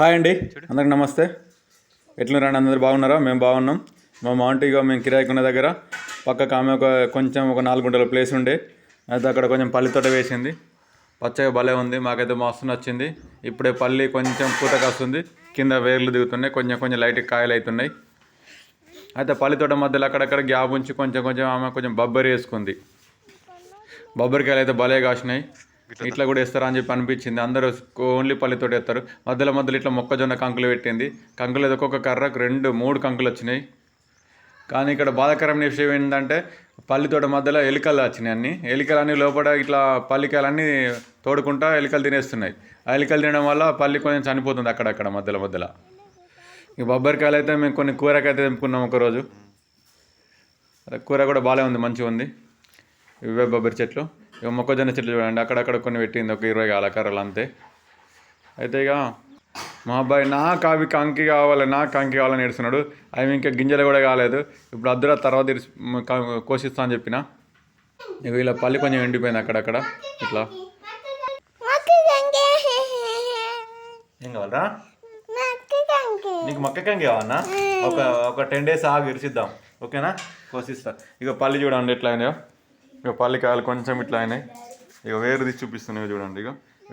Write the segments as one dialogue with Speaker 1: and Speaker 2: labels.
Speaker 1: Hi అండి. అందరికి నమస్తే. ఎట్లున్నారండి అందరు బాగున్నారా? మేము బాగున్నాం. మా మాంటిగా మేము కిరాయికి ఉన్న దగ్గర పక్కకు ఆమె ఒక కొంచెం ఒక నాలుగు గుంటల ప్లేస్ ఉండే. అయితే అక్కడ కొంచెం పల్లి తోట వేసింది. పచ్చగా భలే ఉంది. మాకైతే మస్తు నచ్చింది. ఇప్పుడే పల్లి కొంచెం పూత కాస్తుంది. కింద వేర్లు దిగుతున్నాయి. కొంచెం కొంచెం లైట్ కాయలు అవుతున్నాయి. అయితే పల్లి తోట మధ్యలో అక్కడక్కడ గ్యాప్ ఉంచి కొంచెం కొంచెం ఆమె కొంచెం బొబ్బరి వేసుకుంది. బొబ్బరికాయలు అయితే భలే కాసినాయి. ఇట్లా కూడా వేస్తారా అని చెప్పి అనిపించింది. అందరూ ఓన్లీ పల్లెతోటి వేస్తారు. మధ్యలో మధ్యలో ఇట్లా మొక్కజొన్న కంకులు పెట్టింది. కంకులు ఒక్కొక్క కర్రకు రెండు మూడు కంకులు వచ్చినాయి. కానీ ఇక్కడ బాధాకరమైన విషయం ఏంటంటే పల్లితోట మధ్యలో ఎలికలు వచ్చినాయి అన్ని. ఎలికలు లోపల ఇట్లా పల్లికాయలన్నీ తోడుకుంటా ఎలికలు తినేస్తున్నాయి. ఆ ఎలికలు తినడం వల్ల పల్లి కొంచెం చనిపోతుంది అక్కడక్కడ మధ్యలో మధ్యలో. ఇక బొబ్బరికాయలు అయితే మేము కొన్ని కూరకైతే తెంపుకున్నాం ఒకరోజు. కూర కూడా బాగానే ఉంది మంచిగా ఉంది. ఇవే బొబ్బరి చెట్లు. ఇక మొక్కజొన్న చెట్లు చూడండి అక్కడక్కడ కొన్ని పెట్టింది ఒక ఇరవై కాల అంతే. అయితే ఇక మా అబ్బాయి నాకు అవి కంకి కావాలి నాకు కంకి కావాలని ఏడుస్తున్నాడు. అవి ఇంకా గింజలు కూడా కాలేదు. ఇప్పుడు అద్దుర తర్వాత కోసిస్తా అని చెప్పిన. ఇక ఇలా పల్లి కొంచెం ఎండిపోయింది అక్కడక్కడ ఇట్లా. ఏం కావాలరా? నీకు మక్క కంకి కావాలన్నా ఒక ఒక టెన్ డేస్ ఆగి ఇరిసిద్దాం. ఓకేనా? కోసిస్తా. ఇక పల్లి చూడండి ఎట్లా అయినాయో ఇక పల్లి కాయలు కొంచెం ఇట్లా అయినాయి. ఇక వేరుది చూపిస్తున్నాయి చూడండి ఇక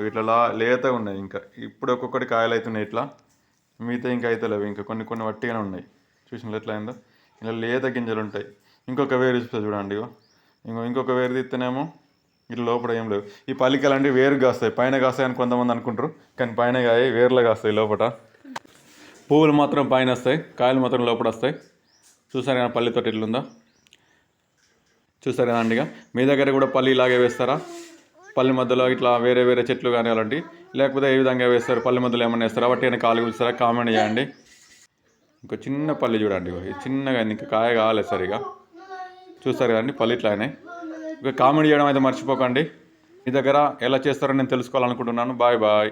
Speaker 1: ఇట్లా లా లేతగా ఉన్నాయి ఇంకా. ఇప్పుడు ఒక్కొక్కటి కాయలు అవుతున్నాయి ఇట్లా. మిగతా ఇంకా అవుతలేవు ఇంకా. కొన్ని కొన్ని వట్టిగానే ఉన్నాయి. చూసిన ఎట్లా అయిందో. ఇలా లేత గింజలు ఉంటాయి. ఇంకొక వేరు చూపిస్తా చూడండి ఇగో. ఇంకో ఇంకొక వేరు తీస్తేనేమో ఇట్లా లోపల ఏం లేవు. ఈ పల్లికలు అంటే వేరు కాస్తాయి. పైన కాస్తాయి అని కొంతమంది అనుకుంటారు. కానీ పైన కాయ వేర్లో కాస్తాయి లోపల పువ్వులు మాత్రం పైన వస్తాయి. కాయలు మాత్రం లోపల వస్తాయి. చూసారు కదా పల్లి తోట ఎట్లుందో చూస్తారు కదండి ఇక? మీ దగ్గర కూడా పల్లి ఇలాగే వేస్తారా? పల్లి మధ్యలో ఇట్లా వేరే వేరే చెట్లు కానీ అలాంటి లేకపోతే ఏ విధంగా వేస్తారు? పల్లి మధ్యలో ఏమైనా వేస్తారా? వాటి ఏమైనా కాలు కూర్చారా కామెంట్ చేయండి. ఇంకో చిన్న పల్లి చూడండి చిన్నగా ఇంకా కాయ కాలేదు సార్ ఇక. చూస్తారు కదండి పల్లి ఇట్లానే ఇక కామెంట్ చేయడం అయితే మర్చిపోకండి. మీ దగ్గర ఎలా చేస్తారో నేను తెలుసుకోవాలనుకుంటున్నాను. Bye bye.